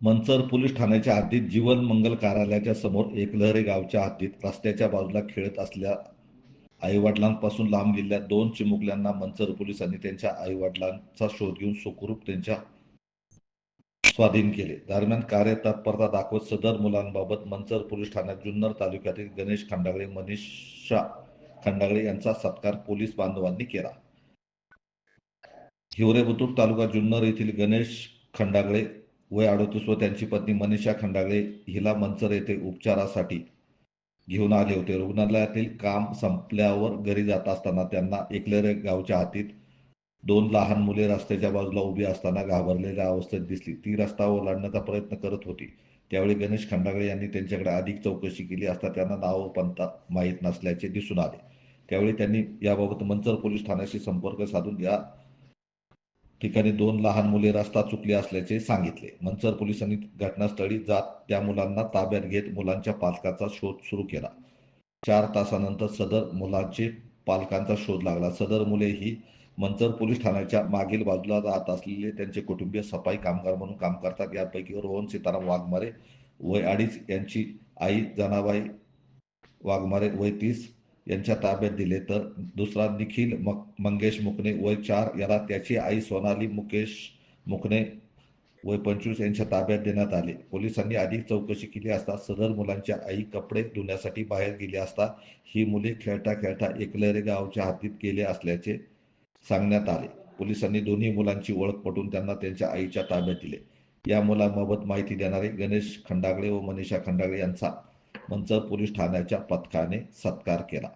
Manchar police ठाण्याच्या हद्दीत जीवन मंगल कार्यालयाच्या समोर एकलहरे गावच्या हद्दीत रस्त्याच्या बाजूला खेळत असल्या आईवडिलांपासून लांब गेलेल्या दोन चिमुकल्यांना मंचर पोलिसांनी त्यांच्या आईवडिलांचा शोध घेऊन सुखरूप त्यांच्या स्वाधीन केले. दरम्यान कार्यतत्परता दाखवत सदर मुलांबाबत मंचर पोलीस ठाण्यात जुन्नर तालुक्यातील गणेश खंडागळे मनीषा खंडागळे यांचा सत्कार पोलीस बांधवांनी केला. हिवरे बुद्रुक तालुका जुन्नर येथील गणेश खंडागळे वय अडोतीस व त्यांची पत्नी मनीषा खंडागळे हिला मंचर येथे उपचारासाठी घेऊन आले होते. रुग्णालयातील काम संपल्यावर घरी जात असताना त्यांना एकलेरे गावच्या हातीत दोन लहान मुले रस्त्याच्या बाजूला उभी असताना घाबरलेल्या अवस्थेत दिसली. ती रस्ता ओलांडण्याचा प्रयत्न करत होती. त्यावेळी गणेश खंडागळे यांनी त्यांच्याकडे अधिक चौकशी केली असता त्यांना नाव पंता माहीत नसल्याचे दिसून आले. त्यावेळी त्यांनी याबाबत मंचर पोलीस ठाण्याशी संपर्क साधून या ठिकाणी दोन लहान मुले रस्ता चुकली असल्याचे सांगितले. मंचर पोलिसांनी घटनास्थळी जात त्या मुलांना ताब्यात घेत मुलांच्या पालकाचा शोध सुरू केला. चार तासानंतर सदर मुलांचे पालकांचा शोध लागला. सदर मुले ही मंचर पोलीस ठाण्याच्या मागील बाजूला राहत असलेले त्यांचे कुटुंबीय सफाई कामगार म्हणून काम करतात. यापैकी रोहन सीताराम वाघमारे वय अडीच यांची आई जनाबाई वाघमारे वय तीस यांच्या ताब्यात दिले तर दुसरा निखिल मग मंगेश मुकणे वय चार याला त्याची आई सोनाली मुकेश मुकणे वय पंचवीस यांच्या ताब्यात देण्यात आले. पोलिसांनी अधिक चौकशी केली असता सदर मुलांच्या आई कपडे धुण्यासाठी बाहेर गेली असता ही मुले खेळता खेळता एकलरे गावच्या हातीत गेले असल्याचे सांगण्यात आले. पोलिसांनी दोन्ही मुलांची ओळख पटून त्यांना त्यांच्या आईच्या ताब्यात दिले. या मुलांबाबत माहिती देणारे गणेश खंडागळे व मनीषा खंडागळे यांचा मंचर पोलीस ठाण्याच्या पथकाने सत्कार केला.